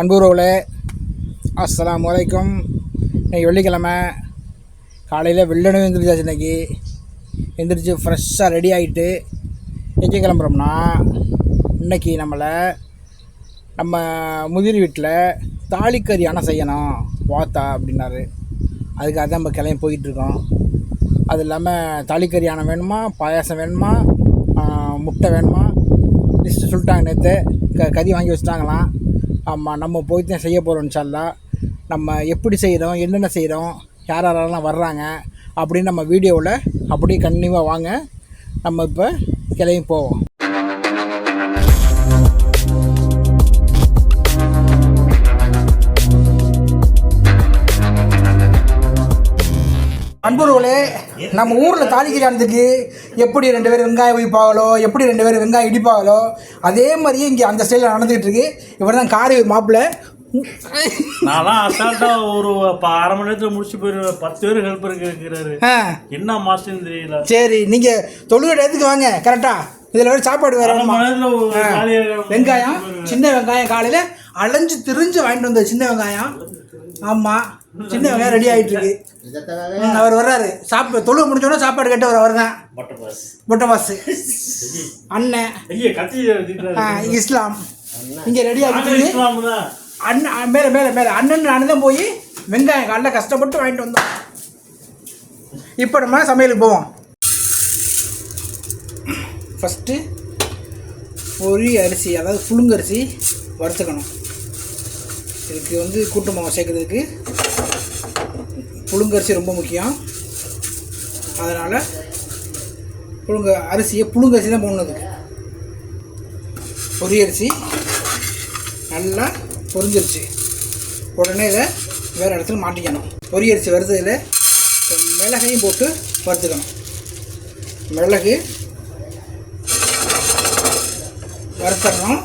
அன்புறவுகளே அஸ்லாம் அலைக்கும். இன்றைக்கி வெள்ளிக்கிழமை காலையில் வெள்ளனவே எழுந்திரிச்சாச்சு இன்னைக்கு. எந்திரிச்சு ஃப்ரெஷ்ஷாக ரெடி ஆகிட்டு எங்கே கிளம்புறோம்னா இன்னைக்கு நம்மளை நம்ம முதிர் வீட்டில் தாலிக்கறி அணை செய்யணும் வாத்தா அப்படின்னாரு. அதுக்காக தான் நம்ம கிளம்பி போயிட்டுருக்கோம். அது இல்லாமல் தாலிக்கறி அணை வேணுமா பாயாசம் வேணுமா முட்டை வேணுமா லிஸ்ட்டு சொல்லிட்டாங்க நேற்று க கறி வாங்கி வச்சுட்டாங்களாம். ஆமாம் நம்ம போய் தான் செய்ய போகிறோம் இன்ஷால்லா நம்ம எப்படி செய்கிறோம் என்னென்ன செய்கிறோம் யார் யாரெல்லாம் வர்றாங்க அப்படின்னு நம்ம வீடியோவில் அப்படியே கண்டினியூவாக வாங்க. நம்ம இப்போ கிளம்பி போவோம். அன்புறவுகளே நம்ம ஊரில் தாலி கல்யாணத்துக்கு எப்படி ரெண்டு பேரும் வெங்காயம் உயிப்பாங்களோ எப்படி ரெண்டு பேரும் வெங்காயம் இடிப்பாங்களோ அதே மாதிரியே இங்கே அந்த ஸ்டைலில் நடந்துகிட்டு இருக்கு. இவர் தான் காரி மாப்பிள்ளை நான்லாம் அசால்ட்டா ஒரு அரை மணி நேரத்துல முடிச்சு போயிருவேன் பத்து பேர் ஹெல்ப்பருக்கு இருக்கிறாரு. என்ன மாஸ்டர்னு தெரியல. சரி நீங்கள் தொழுகை இடத்துக்கு வாங்க கரெக்டாக இதில் வேறு சாப்பாடு வேறு வெங்காயம் சின்ன வெங்காயம் காலையில் அலைஞ்சு திரிஞ்சு வாங்கிட்டு வந்தது சின்ன வெங்காயம். ஆமாம் சின்ன வெங்காயம் ரெடி ஆகிட்டு இருக்கு அவர் வர்றாரு. சாப்பிட்டு தொழுகை முடிஞ்சோடனே சாப்பாடு கேட்டு அவர் அவர் தான் பட்டர் பாஸ். அண்ணன். இஸ்லாம். இங்கே ரெடி ஆகிட்டு அண்ணன் மேலே மேலே மேலே. அண்ணன் நான் தான் போய் வெங்காயம் காலைல கஷ்டப்பட்டு வாங்கிட்டு வந்தோம். இப்போ நம்ம சமையலுக்கு போவோம். ஃபஸ்ட்டு பொரி அரிசி அதாவது புழுங்கரிசி வறுத்துக்கணும். இதுக்கு வந்து கூட்டு மாவு சேர்க்கறதுக்கு புழுங்கரிசி ரொம்ப முக்கியம். அதனால் புழுங்க அரிசியை புழுங்கரிசி தான் போடணும் இதுக்கு அரிசி நல்லா பொரிஞ்சிருச்சு. உடனே இதை வேறு இடத்துல மாட்டிக்கணும். பொரிய அரிசி வறுத்ததில் மிளகையும் போட்டு வறுத்துக்கணும். மிளகு வறுத்துடணும்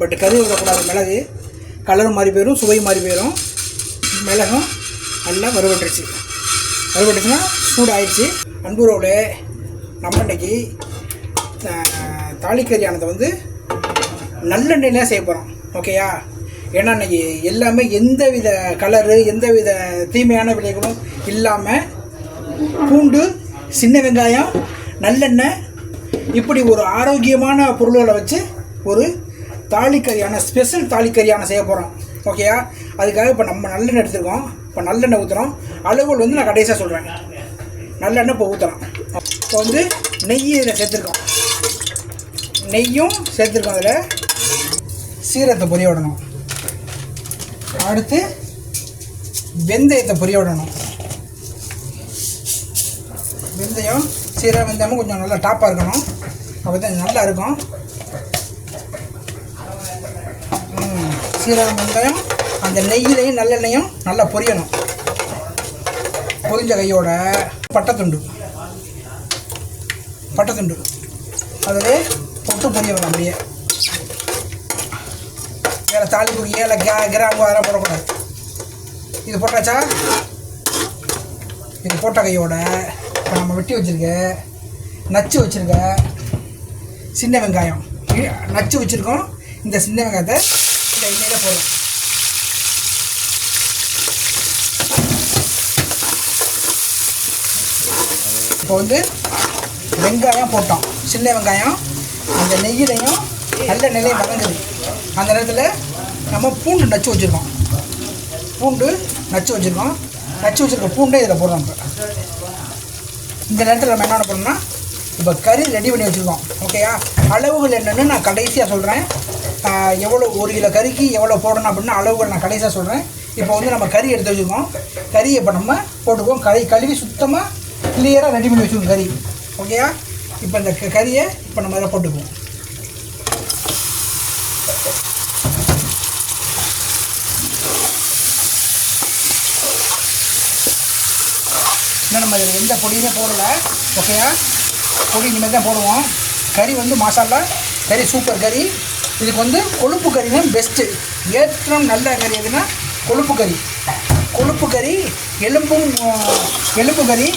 பட் கறி விடக்கூடாது மிளகு கலர் மாறி போயிடும் சுவை மாறி போயிடும் மிளகும் நல்லா வறுபட்டுருச்சு வறுபட்டுச்சுன்னா சூடாயிடுச்சு. அன்புரோடு நம்ம இன்னைக்கு தாலிக்கறியானதை வந்து நல்லெண்ணெயில் செய்ய போகிறோம் ஓகேயா? ஏன்னா இன்னைக்கு எல்லாமே எந்த வித கலரு எந்த வித தீமையான விலைகளும் இல்லாமல் பூண்டு சின்ன வெங்காயம் நல்லெண்ணெய் இப்படி ஒரு ஆரோக்கியமான பொருள்களை வச்சு ஒரு தாலிக்கறியான ஸ்பெஷல் தாலிக்கறியான செய்ய போகிறோம் ஓகேயா? அதுக்காக இப்போ நம்ம நல்லெண்ணெய் எடுத்துருக்கோம். இப்போ நல்லெண்ணெய் ஊற்றுறோம் அளவுகள் வந்து நான் கடைசியாக சொல்கிறேன் நல்லெண்ணெய் இப்போ ஊற்றலாம் இப்போ வந்து நெய் இதில் சேர்த்துருக்கோம். நெய்யும் சேர்த்துருக்கோம் அதில் சீரத்தை பொரிய விடணும். அடுத்து வெந்தயத்தை பொரிய விடணும். வெந்தயம் சீரக வெந்தயமும் கொஞ்சம் நல்லா டாப்பாக இருக்கணும். அப்போ தான் நல்லா இருக்கும். ம், சீரகம் வெந்தயம் அந்த நெய்யிலையும் நல்லெண்ணெயும் நல்லா பொரியணும். பொரிஞ்ச கையோட பட்டத்துண்டு. பட்டத்துண்டு. அதில் பொட்டு பொரியணும் அப்படியே. வேறு தாளிப்பு ஏழை கே கிராம்பு அதெல்லாம் போடக்கூடாது. இது போட்டாச்சா? இது போட்ட கையோட இப்போ நம்ம வெட்டி வச்சுருக்க நச்சு வச்சுருக்க சின்ன வெங்காயம். நச்சு வச்சுருக்கோம். இந்த சின்ன வெங்காயத்தை இந்த எண்ணெயில் போடுறோம் இப்போ வந்து வெங்காயம் போட்டோம். சின்ன வெங்காயம் அந்த நெய்யிலையும் நல்ல நிலையும் வதங்குது. அந்த நேரத்தில் நம்ம பூண்டு நச்சு வச்சுருக்கோம். பூண்டு நச்சு வச்சுருக்கோம். நச்சு வச்சுருக்க பூண்டே இதில் போடுறோம் இப்போ. இந்த நேரத்தில் நம்ம என்ன பண்ணோம்னா இப்போ கறி ரெடி பண்ணி வச்சுருக்கோம். ஓகேயா அளவுகள் என்னென்னு நான் கடைசியாக சொல்கிறேன் எவ்வளோ ஒரு கிலோ கறிக்கு எவ்வளோ போடணும் அப்படின்னு அளவுகள் நான் கடைசியாக சொல்கிறேன் இப்போ வந்து நம்ம கறி எடுத்து வச்சுருக்கோம். கறியை இப்போ நம்ம போட்டுக்குவோம். கறி கழுவி சுத்தமாக கிளியராக ரெடி பண்ணி வச்சுக்கோங்க கறி. ஓகேயா இப்போ இந்த க- கறியை இப்போ நம்ம இதில் போட்டுக்குவோம். இன்னும் நம்ம இதில் எந்த பொடியுமே போடலை. ஓகேயா பொடி இனிமேல் தான் போடுவோம். கறி வந்து மசாலா கறி சூப்பர் கறி. இதுக்கு வந்து கொழுப்பு கறி தான் பெஸ்ட்டு ஏற்றம் நல்ல கறி எதுனா கொழுப்பு கறி. கொழுப்பு கறி எலும்பும் எலும்பு கறி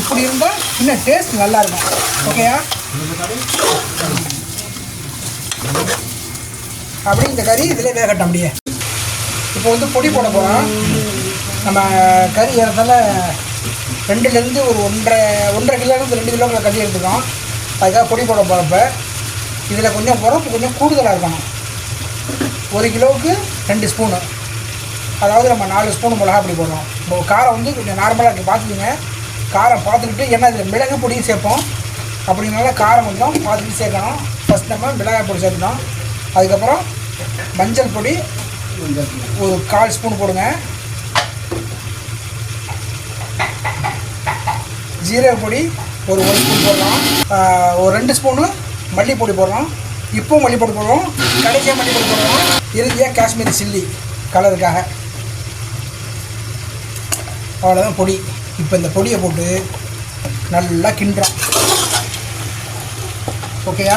இப்படி இருந்தால் இன்னும் டேஸ்ட் நல்லா இருக்கும் ஓகேயா அப்படி இந்த கறி இதில் வேகட்டும் அப்படியே. இப்போ வந்து பொடி போட போகிறோம் நம்ம கறி ஏறதால ரெண்டுலேருந்து ஒரு ஒன்றரை ஒன்றரை கிலோலேருந்து ரெண்டு கிலோக்குள்ள கறி எடுத்துக்கோம். அதுக்காக பொடி போட போகிறப்ப இதில் கொஞ்சம் உரப்பு கொஞ்சம் கூடுதலாக இருக்கணும். ஒரு கிலோவுக்கு ரெண்டு ஸ்பூனு. அதாவது நம்ம நாலு ஸ்பூன் மிளகா பொடி போடுறோம். இப்போ காரம் வந்து கொஞ்சம் நார்மலாக இருக்குது பார்த்துக்கோங்க. காரம் பார்த்துக்கிட்டு ஏன்னா இதில் மிளகு பொடியும் சேர்ப்போம். அப்படினால காரம் கொஞ்சம் பார்த்துட்டு சேர்க்கணும் ஃபஸ்ட் நம்ம மிளகாய் பொடி சேர்க்கணும் அதுக்கப்புறம் மஞ்சள் பொடி ஒரு கால் ஸ்பூன் போடுங்க. ஜீரக பொடி ஒரு ஒரு ஸ்பூன் போடுறோம் ஒரு ரெண்டு ஸ்பூனு மல்லிப்பொடி போடுறோம் இப்போ மல்லிப்பொடி போடுறோம் கடைசியாக மல்லிப்பொடி போடுறோம் இறுதியாக காஷ்மீரி சில்லி கலருக்காக அவ்வளோதான் பொடி. இப்போ இந்த பொடியை போட்டு நல்லா கிண்டுறோம் ஓகேயா?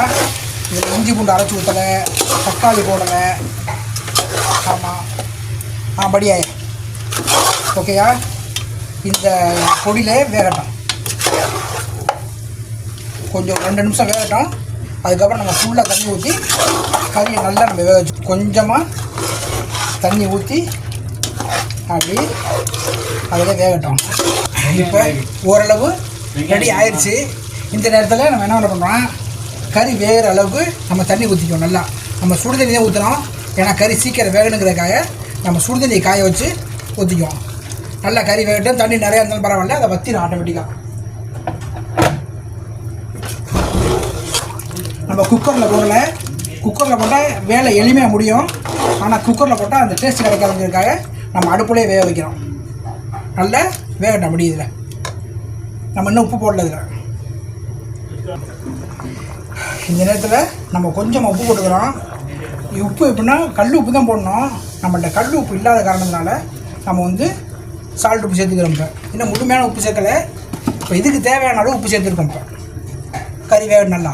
இதில் இஞ்சி பூண்டு அரைச்சி ஊற்றலை தக்காளி போடலை. ஆமாம் ஆ படியாயே. ஓகேயா? இந்த பொடியில் வேகட்டும். கொஞ்சம் ரெண்டு நிமிஷம் வேகட்டும். அதுக்கப்புறம் நம்ம ஃபுல்லாக தண்ணி ஊற்றி கறியை நல்லா நம்ம வேக வச்சு கொஞ்சமாக தண்ணி ஊற்றி அப்படி அதில் வேகட்டும். இப்போ ஓரளவு ரெடி ஆயிடுச்சு இந்த நேரத்தில் நம்ம என்ன பண்ணுறோம் கறி வேகிற அளவுக்கு நம்ம தண்ணி ஊற்றிக்கணும் நல்லா. நம்ம சுடு தண்ணி தான் ஊற்றுறோம் ஏன்னா கறி சீக்கிரம் வேகணுங்கிறதுக்காக நம்ம சுடு தண்ணியை காய வச்சு ஊற்றிக்குவோம் நல்லா கறி வேகட்டும். தண்ணி நிறையா இருந்தாலும் பரவாயில்ல. அதை வத்திடும் ஆட்டோமேட்டிக்காக நம்ம குக்கரில் போடல. குக்கரில் போட்டால் வேலை எளிமையாக முடியும். ஆனால் குக்கரில் போட்டால் அந்த டேஸ்ட் கிடைக்காதுங்கிறதுக்காக நம்ம அடுப்புலேயே வேக வைக்கிறோம் நல்லா வேகட்டும் முடியுதுல நம்ம இன்னும் உப்பு போடல இதில். இந்த நேரத்தில் நம்ம கொஞ்சம் உப்பு போட்டுக்கிறோம். உப்பு எப்படின்னா கல் உப்பு தான் போடணும். நம்மள்கிட்ட கல் உப்பு இல்லாத காரணத்தினால நம்ம வந்து சால்ட் உப்பு சேர்த்துக்கிறோம் இப்போ. இன்னும் முழுமையான உப்பு சேர்க்கலை. இப்போ இதுக்கு தேவையான அளவு உப்பு சேர்த்துருக்கோம் இப்போ. கறி வேக நல்லா.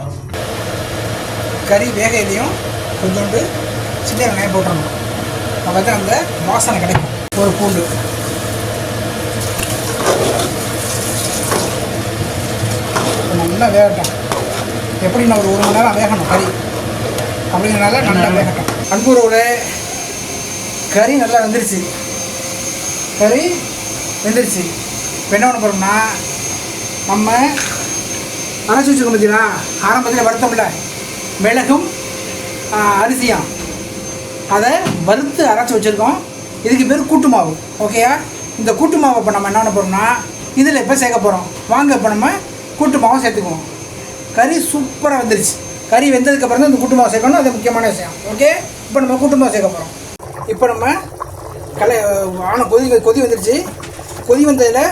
கறி வேகையிலையும் கொஞ்சோண்டு சின்ன வெங்காயம் போட்டுடணும் அப்போ தான் அந்த வாசனை கிடைக்கும். ஒரு பூண்டு இப்ப நல்லா வேகட்டும். எப்படி நான் ஒரு ஒரு மணி நேரம் வேகணும்? கறி அப்படிங்கிறனால நல்லா வேகட்டும். அன்புறவுல கறி நல்லா வெந்துருச்சு. கறி வெந்துருச்சு. இப்போ என்ன பண்ண போகிறோம்னா நம்ம அரைச்சி வச்சுருக்கோம் பார்த்தீங்களா ஆரம்பத்தில் வருத்தமில்ல மிளகும் அரிசியும். அதை வறுத்து அரைச்சி வச்சுருக்கோம். இதுக்கு பேர் கூட்டு மாவு. ஓகேயா இந்த கூட்டு மாவை இப்போ நம்ம என்ன பண்ண போகிறோம்னா இதில் இப்போ சேர்க்க போகிறோம் வாங்க இப்போ நம்ம கூட்டு மாவும் சேர்த்துக்குவோம். கறி சூப்பராக வந்துருச்சு. கறி வெந்ததுக்கப்புறம் தான் இந்த கூட்டு மாவு சேர்க்கணும். அது முக்கியமான விஷயம். ஓகே இப்போ நம்ம கூட்டு மாவு சேர்க்க போகிறோம் இப்போ நம்ம கலை ஆன கொதி கொதி வந்துருச்சு. கொதி வந்ததில்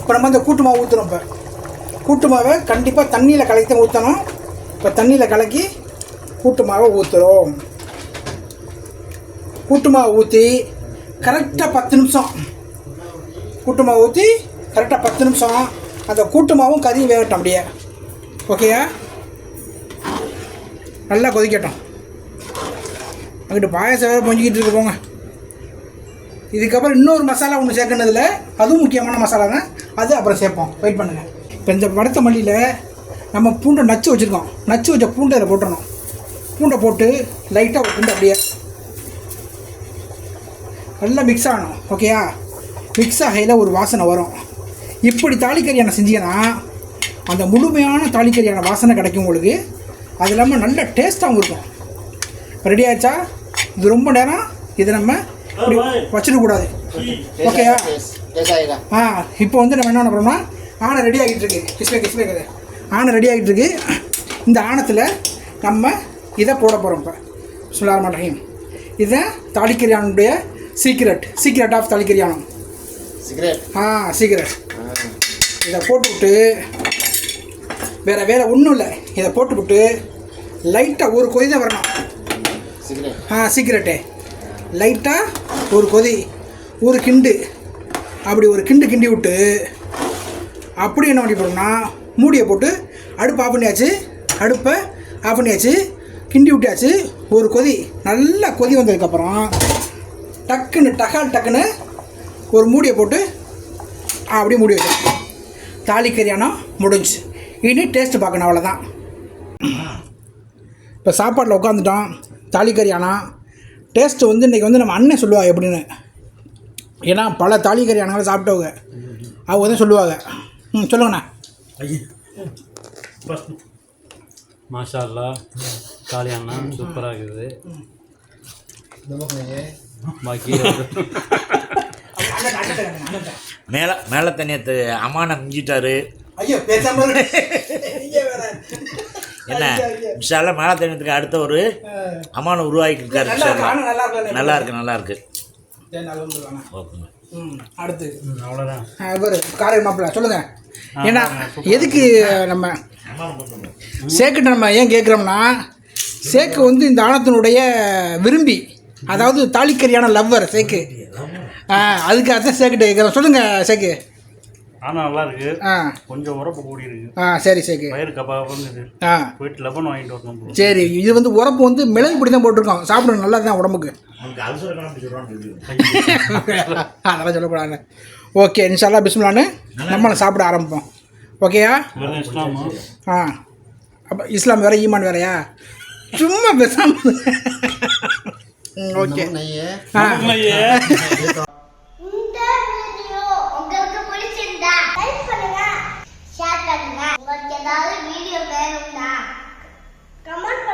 இப்போ நம்ம இந்த கூட்டு மாவு ஊற்றுறோம் இப்போ. கூட்டு மாவை கண்டிப்பாக தண்ணியில் கலக்கி தான் ஊற்றணும் இப்போ தண்ணியில் கலக்கி கூட்டு மாவை ஊற்றுறோம் கூட்டு மாவை ஊற்றி கரெக்டாக பத்து நிமிஷம். கூட்டு மாவு ஊற்றி கரெக்டாக பத்து நிமிஷம். அந்த கூட்டு மாவும் கறியும் வேகட்டும் அப்படியே. ஓகேயா? நல்லா கொதிக்கட்டும். அங்கிட்டு பாயசம் வேறு பொஞ்சிக்கிட்டு இருக்கு போங்க. இதுக்கப்புறம் இன்னொரு மசாலா ஒன்று சேர்க்கணுதில் அதுவும் முக்கியமான மசாலா தான் அது அப்புறம் சேர்ப்போம். வெயிட் பண்ணுங்கள் இப்போ இந்த வடத்த மல்லியில் நம்ம பூண்டை நச்சு வச்சுருக்கோம். நச்சு வச்ச பூண்டை அதில் போட்டுடணும் பூண்டை போட்டு லைட்டாக பூண்டை அப்படியே. நல்லா மிக்ஸ் ஆகணும். ஓகேயா மிக்ஸ் ஆகையில் ஒரு வாசனை வரும். இப்படி தாலிக்கரியானை செஞ்சீங்கன்னா அந்த முழுமையான தாலிக்கரியான வாசனை கிடைக்கும் உங்களுக்கு அது இல்லாமல் நல்ல டேஸ்ட்டாகவும் இருக்கும். ரெடி ஆயிடுச்சா? இது ரொம்ப நேரம். இதை நம்ம வச்சிடக்கூடாது. ஓகேயா ஆ? இப்போ வந்து நம்ம என்ன பண்ணுறோம்னா ஆணை ரெடி ஆகிட்டு இருக்கு. கிஸ்மே கிஸ்மே ஆணை ரெடி ஆகிட்டு இருக்கு. இந்த ஆணத்தில் நம்ம இதை போட போகிறோம் இப்போ. சுல்லாரமான் ரஹீம் இதுதான் தாலிக்கரியானுடைய சீக்ரெட் சீக்ரெட் ஆஃப் தாலிக்கரியானம் சீக்ரெட் ஆ சீக்ரெட் இதை போட்டுவிட்டு வேறு வேறு ஒன்றும் இல்லை. இதை போட்டுவிட்டு லைட்டாக ஒரு கொதி தான் வரணும். ஆ சீக்கிரட்டு லைட்டாக ஒரு கொதி ஒரு கிண்டு. அப்படி ஒரு கிண்டு கிண்டி விட்டு அப்படி என்ன பண்ணி போட்டோம்னா மூடியை போட்டு அடுப்பு ஆஃப் பண்ணியாச்சு அடுப்பை ஆஃப் பண்ணியாச்சு கிண்டி விட்டாச்சு ஒரு கொதி. நல்லா கொதி வந்ததுக்கப்புறம் டக்குன்னு டகால் டக்குன்னு ஒரு மூடியை போட்டு அப்படியே மூடி வைக்கணும் வச்சோம் தாலிக்கறியானம் முடிஞ்சு. இனி டேஸ்ட் பார்க்கணும் அவ்வளோதான் இப்போ சாப்பாட்டில் உட்காந்துட்டோம் தாலிக்கறியானா டேஸ்ட்டு வந்து இன்றைக்கி வந்து நம்ம அண்ணன் சொல்லுவாங்க எப்படின்னு. ஏன்னா பல தாலிக்கறி அண்ணாலும் சாப்பிட்டவங்க. அவங்க தான் சொல்லுவாங்க. ம் சொல்லுங்கண்ணா. மாஷா அல்லா சூப்பராக இருக்குது. பாக்கி மேலே மேலே தண்ணியத்து அம்மான மிஞ்சிட்டாரு. ஐயோ பேசாம என்ன? விஷால மேலே தண்ணியத்துக்கு அடுத்த ஒரு அம்மான உருவாக்கி இருக்காரு. நல்லா இருக்கு நல்லா இருக்கு ஓகேங்க. ம் அடுத்து. அவ்வளோதான் இவர் காரை மாப்பிள்ள சொல்லுங்க. ஏன்னா எதுக்கு நம்ம சேக்கிட்ட நம்ம ஏன் கேட்குறோம்னா சேக்கு வந்து இந்த ஆணத்தினுடைய விரும்பி அதாவது தாலிக்கரியான லவ்வர் சேக்கு. ஆ அதுக்கு அதான் சேக்கிட்ட கேட்குறோம் சொல்லுங்க சேக்கு ஆனால் நல்லா இருக்கு. ஆ. கொஞ்சம் உரப்பு கூடி இருக்கு. ஆ சரி சேக்கு பயிர் கப்பாங்குது ஆ. போயிட்டு லெபன் வாங்கிட்டு வரணும். சரி இது வந்து உரப்பு வந்து மிளகு பொடி தான் போட்டிருக்கோம். சாப்பிடணும் நல்லா தான் உடம்புக்கு. அதெல்லாம் சொல்லக்கூடாது. ஓகே இன்ஷால்லா பிஸ்மிலான்னு நம்மளை சாப்பிட ஆரம்பிப்போம். ஓகேயா? ஆ? அப்போ இஸ்லாம் வேற ஈமான் வேறயா? சும்மா பேசாம. ம், ஓகே. ஆ. ஷேர் பண்ணுங்க உங்களுக்கு ஏதாவது வீடியோ வேணும்னா கமெண்ட்